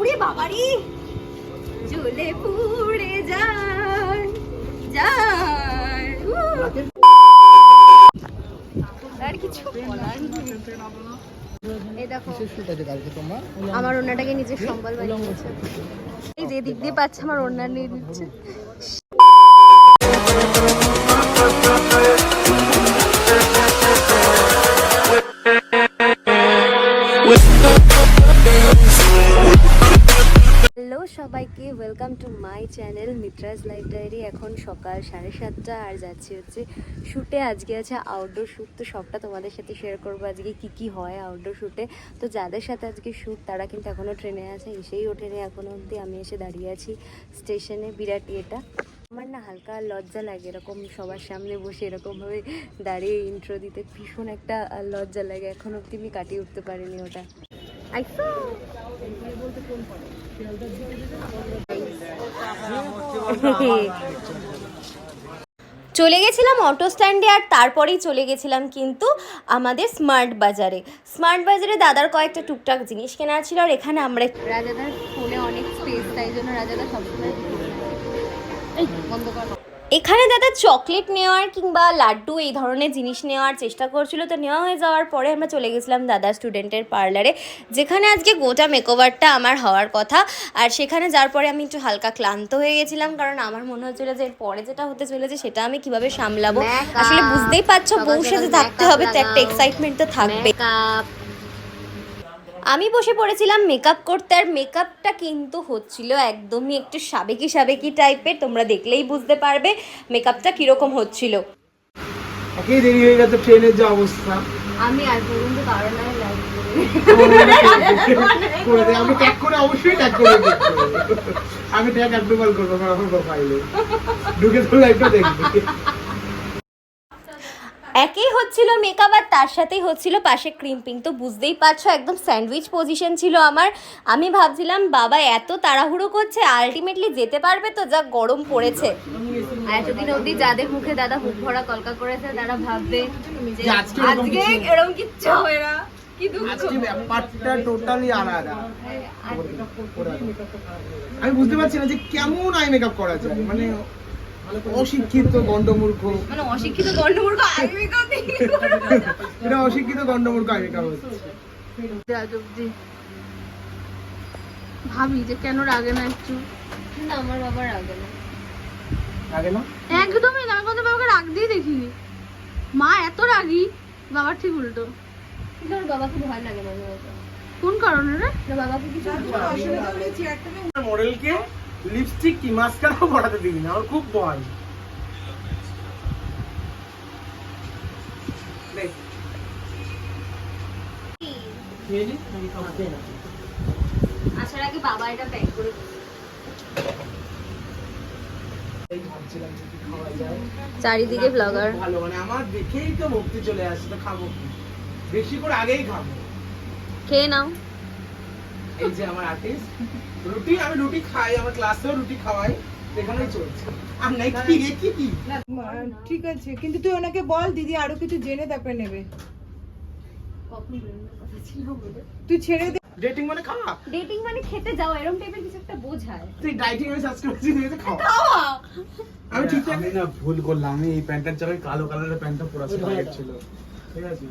উড়ে বাবারি। জ্বলে পুড়ে যায় আর কিছু এই দেখো, আমার ওনাটাকে নিজের সম্বল বানিয়ে নিয়েছে এই যে দিক দিয়ে পাচ্ছে, আমার ওনার নিয়ে দিচ্ছে সবাইকে welcome to my channel Mitra's life diary এখন সকাল সাড়ে সাতটা, আর যাচ্ছি হচ্ছে শ্যুটে আজকে আছে আউটডোর শ্যুট তো সবটা তোমাদের সাথে শেয়ার করব আজকে কি কি হয় আউটডোর শ্যুটে তো যাদের সাথে আজকে শ্যুট তারা কিন্তু এখনও ট্রেনে আছে, এসেই ওঠেনি এখনও অবধি। আমি এসে দাঁড়িয়ে আছি স্টেশনে বিরাট এটা আমার না হালকা লজ্জা লাগে, এরকম সবার সামনে বসে এরকমভাবে দাঁড়িয়ে ইন্ট্রো দিতে। ভীষণ একটা লজ্জা লাগে, এখন অবধি আমি কাটিয়ে উঠতে পারিনি ওটা। চলে গেছিলাম অটো স্ট্যান্ডে আর তারপরেই চলে গেছিলাম কিন্তু আমাদের স্মার্ট বাজারে। স্মার্ট বাজারে দাদার কয়েকটা টুকটাক জিনিস কেনার ছিল আর এখানে আমরা রাজাদার ফোনে অনেক স্পেস তাই জন্য রাজাদা সবসময় বন্ধ কর। এখানে দাদা চকলেট নেওয়ার কিংবা লাড্ডু এই ধরনের জিনিস নেওয়ার চেষ্টা করছিল। তো নেওয়া হয়ে যাওয়ার পরে আমরা চলে গেছিলাম দাদা স্টুডেন্টের পার্লারে যেখানে আজকে গোটা মেকওভারটা আমার হওয়ার কথা। আর সেখানে যাওয়ার পরে আমি একটু হালকা ক্লান্ত হয়ে গেছিলাম কারণ আমার মনে হচ্ছিল যে এর পরে যেটা হতে চলেছে সেটা আমি কীভাবে সামলাবো। আসলে বুঝতেই পারছ বউর সাথে থাকতে হবে তো একটা এক্সাইটমেন্ট তো থাকবে আমি বসে পড়েছিলাম মেকআপ করতে আর মেকআপটা কিন্তু হচ্ছিল একদমই একটু সাবেকি সাবেকি টাইপের তোমরা দেখলেই বুঝতে পারবে মেকআপটা কীরকম হচ্ছিল। একেই দেরি হয়ে গেছে ট্রেনের যে অবস্থা। আমি আর পর্যন্ত কারণ করে দে আমি ট্যাগ করে অবশ্যই ট্যাগ করে আমি ট্যাগ অ্যাপ্রুভাল করব আমার প্রোফাইলে ঢুকে তো লাইভটা দেখবি। একই হচ্ছিল মেকআপ আর তার সাথেই হচ্ছিল পাশে ক্রিম্পিং তো বুঝতেই পারছ একদম স্যান্ডউইচ পজিশন ছিল আমার। আমি ভাবছিলাম বাবা এত তাড়াহুড়ো করছে আলটিমেটলি যেতে পারবে তো যা গরম পড়েছে। এতদিন অবধি যাদের মুখে দাদা মুখ ভরা কলকা করেছে তারা ভাববে যে আজকে এরকম কিচ্ছু হবে না আমি বুঝতে পারছি না যে কেমন আই মেকআপ করা যায়। মানে অশিক্ষিত গন্ডমূর্খ মানে অশিক্ষিত গন্ডমূর্খ আগে এটা অশিক্ষিত গন্ডমূর্খ আই মেকআপ হচ্ছে ভাবি যে কেন রাগে না একটু? না আমার বাবার আগে না। না? একদমই না আমি বাবাকে রাগ দিয়ে দেখিনি। মা এত রাগি বাবার ঠিক উল্টো। কিন্তু আমার বাবাকে ভয় লাগে মাঝে কোন কারণে রে? না বাবাকে কিছু মডেলকে লিপস্টিক কি? মাস্কারাও পড়াতে দিবি না আমার খুব ভয়? আসার আগে বাবা এটা প্যাক করে। চারিদিকে ব্লগার ভালো মানে আমার দেখেই তো ভক্তি চলে আসছে তো খাব বেশি করে আগেই খাব। খেয়ে নাও। এই যে আমার আর্টিস্ট রুটি আমি রুটি খাই আমার ক্লাসেও রুটি খাওয়াই এখানেই চলছে। আর নাই কি রে কি কি? ঠিক আছে কিন্তু তুই ওনাকে বল দিদি আরও কিছু জেনে তারপরে নেবে। তুই ছেড়ে দে। ডেটিং মানে খাওয়া? ডেটিং মানে খেতে যাও এরকম টাইপের কিছু একটা বোঝায়। তুই ডাইটিং এর সাবস্ক্রাইব করে খাওয়া। আমি ঠিক আমি না ভুল করলাম আমি এই প্যান্টের জায়গায় কালো কালারের প্যান্টটা পরা ছিল। ঠিক আছে?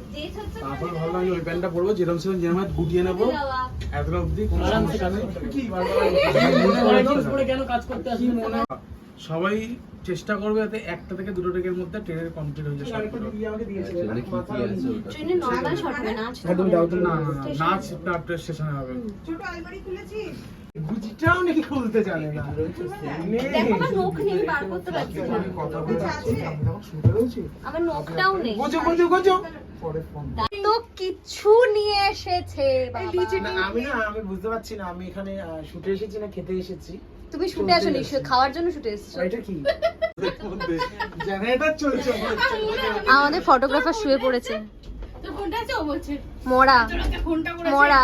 তারপর ভাবলাম ওই প্যান্টটা পরবো যেরকম সেরকম যেরকম গুটিয়ে নেব। এতটা অবধি কোনো সমস্যা নেই। কি কি মনে? সবাই চেষ্টা করবে যাতে একটা থেকে দুটো টেকের মধ্যে ট্রেনের কমপ্লিট হয়ে যায় নাচ। দাও তো না নাচ স্টেশনে হবে। ছোট আলমারি খুলেছিস গুজিটাও নাকি খুলতে জানে না। দেখো আমার নখ নেই বার করতে পারছি না। কথা বলতে আমি তখন শুনতে রয়েছি আমার নখটাও নেই। Gojo Gojo Gojo. তো কিছু নিয়ে এসেছে আমি না আমি বুঝতে পারছি না আমি এখানে শুটে এসেছি না খেতে এসেছি। তুমি শুটে আসো নি খাওয়ার জন্য শুটে এসেছ। এটা কি? জেনারেটর চলছে। আমাদের ফটোগ্রাফার শুয়ে পড়েছে। মরা। মরা।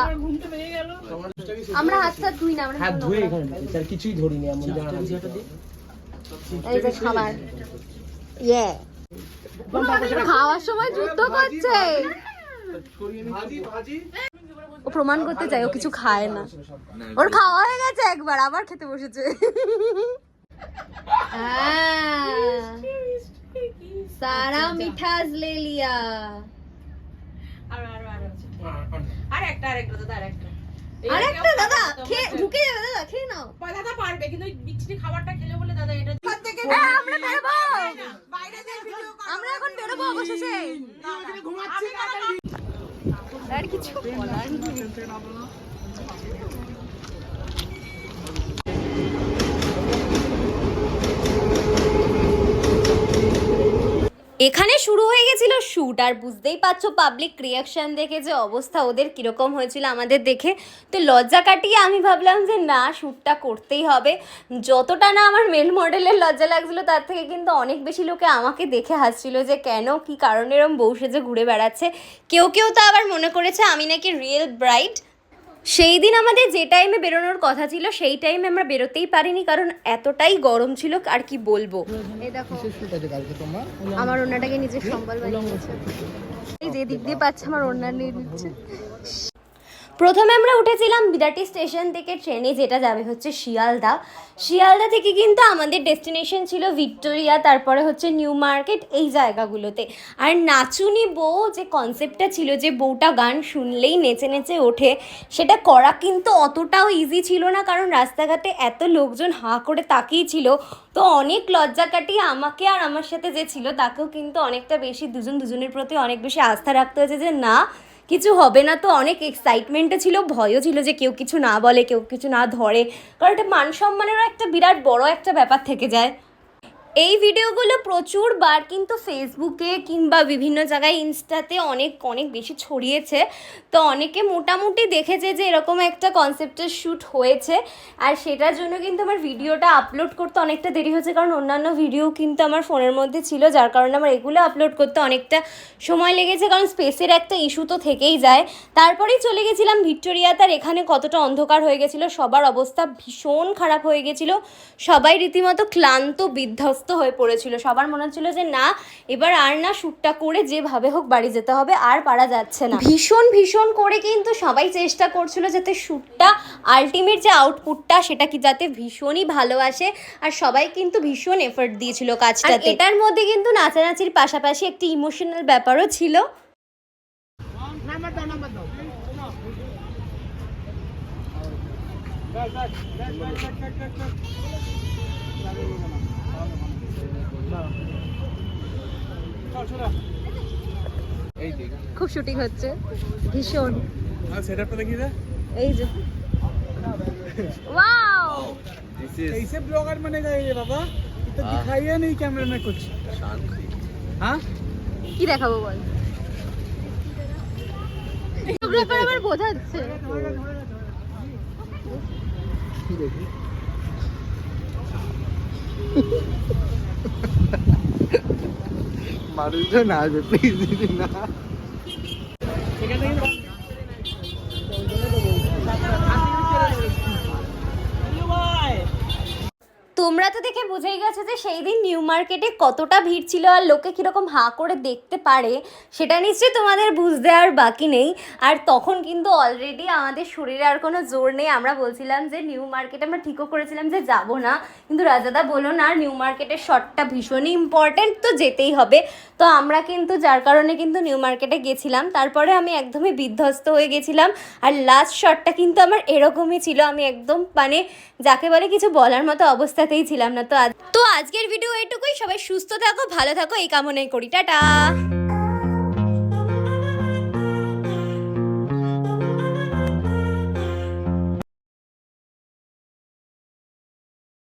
আমরা হাত টাত ধুই না আমরা হাত শুধু এখানে স্যার কিছুই ধরিনি এমন এই যে খাবার। ইয়ে। খাওয়ার সময় যুদ্ধ করছে। ও প্রমাণ করতে চায় ও কিছু খায় না। ওর খাওয়া হয়ে গেছে একবার আবার খেতে বসেছে। হ্যাঁ। সারা মিঠাস লে লিয়া। আর একটা আর একটা দাদা আর একটা আর দাদা খেয়ে ঢুকে যাবে দাদা খেয়ে নাও দাদা পারবে কিন্তু বিচ্ছিরি খাবারটা খেলে বলে দাদা এটা হ্যাঁ, আমরা বেরোবো বাইরে যে ভিডিও আমরা এখন বেরোবো অবশেষে আর কিছু বলার এখানে শুরু হয়ে গেছিল শ্যুট আর বুঝতেই পারছ পাবলিক রিয়াকশন দেখে যে অবস্থা ওদের কীরকম হয়েছিল আমাদের দেখে। তো লজ্জা কাটিয়ে আমি ভাবলাম যে না শ্যুটটা করতেই হবে। যতটা না আমার মেল মডেলের লজ্জা লাগছিল, তার থেকে কিন্তু অনেক বেশি লোকে আমাকে দেখে হাসছিল যে কেন, কি কারণে এরম বউ সেজে ঘুরে বেড়াচ্ছে। কেউ কেউ তো আবার মনে করেছে আমি নাকি রিয়েল ব্রাইড সেই দিন আমাদের যে টাইমে বেরোনোর কথা ছিল সেই টাইমে আমরা বেরোতেই পারিনি কারণ এতটাই গরম ছিল আর কি বলব। এই দেখো আমার ওনাটাকে নিজের সম্বল বানিয়ে এই যে দিক দিয়ে পাচ্ছে আমার ওনার নিয়ে নিচ্ছে। প্রথমে আমরা উঠেছিলাম বিরাটি স্টেশন থেকে ট্রেনে, যেটা যাবে হচ্ছে শিয়ালদা। শিয়ালদা থেকে কিন্তু আমাদের ডেস্টিনেশন ছিল ভিক্টোরিয়া, তারপরে হচ্ছে নিউ মার্কেট, এই জায়গাগুলোতে। আর নাচুনি বউ যে কনসেপ্টটা ছিল যে বউটা গান শুনলেই নেচে নেচে ওঠে, সেটা করা কিন্তু অতটাও ইজি ছিল না, কারণ রাস্তাঘাটে এত লোকজন হাঁ করে তাকিয়ে ছিল। তো অনেক লজ্জা কাটিয়ে আমাকে আর আমার সাথে যে ছিল, তাকেও কিন্তু অনেকটা বেশি, দুজন দুজনের প্রতি অনেক বেশি আস্থা রাখতে হয়েছে যে না কিছু হবে না তো অনেক এক্সাইটমেন্টে ছিল, ভয়ও ছিল যে কেউ কিছু না বলে, কেউ কিছু না ধরে। কারণ এটা মান সম্মানেরও একটা বিরাট বড় একটা ব্যাপার থেকে যায়। এই ভিডিওগুলো প্রচুর বার কিন্তু ফেসবুকে কিংবা বিভিন্ন জায়গায় ইনস্টাতে অনেক অনেক বেশি ছড়িয়েছে। তো অনেকে মোটামুটি দেখেছে যে এরকম একটা কনসেপ্টের শ্যুট হয়েছে। আর সেটার জন্য কিন্তু আমার ভিডিওটা আপলোড করতে অনেকটা দেরি হয়েছে। কারণ অন্যান্য ভিডিও কিন্তু আমার ফোনের মধ্যে ছিল, যার কারণে আমার এগুলো আপলোড করতে অনেকটা সময় লেগেছে। কারণ স্পেসের একটা ইস্যু তো থেকেই যায়। তারপরেই চলে গেছিলাম ভিক্টোরিয়া তার এখানে কতটা অন্ধকার হয়ে গেছিল, সবার অবস্থা ভীষণ খারাপ হয়ে গেছিল। সবাই রীতিমতো ক্লান্ত, বিধ্বস্ত হয়ে পড়েছিল। সবার মনে হচ্ছিল যে না এবার আর না শ্যুটটা করে যেভাবে হোক বাড়ি যেতে হবে আর পারা যাচ্ছে না। ভীষণ ভীষণ করে কিন্তু সবাই চেষ্টা করছিল যাতে শ্যুটটা আলটিমেট যে আউটপুটটা সেটা কি যাতে ভীষণই ভালো আসে। আর সবাই কিন্তু ভীষণ এফোর্ট দিয়েছিল কাজটাতে। এটার মধ্যে কিন্তু নাচানাচির পাশাপাশি একটি ইমোশনাল ব্যাপারও ছিল। নাম্বার দাও নাম্বার দাও। এই দেখ খুব শুটিং হচ্ছে ভীষণ আর সেটআপটা দেখি দে এই যে ওয়াও कैसे ब्लॉगर बनेगा ये बाबा ये तो दिखाई नहीं कैमरे में कुछ हाँ কি দেখাবো বল ফটোগ্রাফার আবার বোঝাচ্ছে মানুষজন না প্লিজ দিদি না তোমরা তো দেখে বুঝেই গেছো যে সেই দিন নিউ মার্কেটে কতটা ভিড় ছিল আর লোকে কীরকম হাঁ করে দেখতে পারে, সেটা নিশ্চয়ই তোমাদের বুঝতে আর বাকি নেই। আর তখন কিন্তু অলরেডি আমাদের শরীরে আর কোনো জোর নেই। আমরা বলছিলাম যে নিউ মার্কেটে আমরা ঠিকও করেছিলাম যে যাব না। কিন্তু রাজাদা বলো না, নিউ মার্কেটের শটটা ভীষণই ইম্পর্ট্যান্ট তো যেতেই হবে। তো আমরা কিন্তু, যার কারণে কিন্তু নিউ মার্কেটে গেছিলাম। তারপরে আমি একদমই বিধ্বস্ত হয়ে গেছিলাম। আর লাস্ট শটটা কিন্তু আমার এরকমই ছিল। আমি একদম মানে যাকে বলে কিছু বলার মতো অবস্থাতেই ছিলাম না। তো আজ তো আজকের ভিডিও এটুকুই। সবাই সুস্থ থাকো, ভালো থাকো, এই কামনাই করি। টাটা!